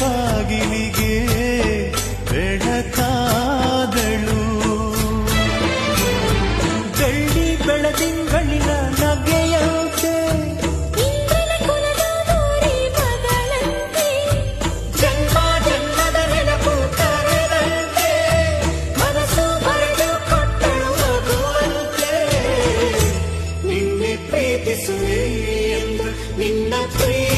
ಬಾಗಿಲಿಗೆ ಬೆಳಕಾದಳು. ಬೆಳ್ಳಿ ಬೆಳದಿಂಗಳಿನ ನಗೆಯಂತೆ ಜನ್ಮ ಜನ್ಮದ ನೆನಪು ಕರೆದಂತೆ. ಮನಸ್ಸು ಬರೆದು ಕೊಟ್ಟಳು ಹೋಗುವಂತೆ ನಿನ್ನೆ ಪ್ರೀತಿಸುವೆ ಎಂದು ನಿನ್ನ ಪ್ರೀತಿ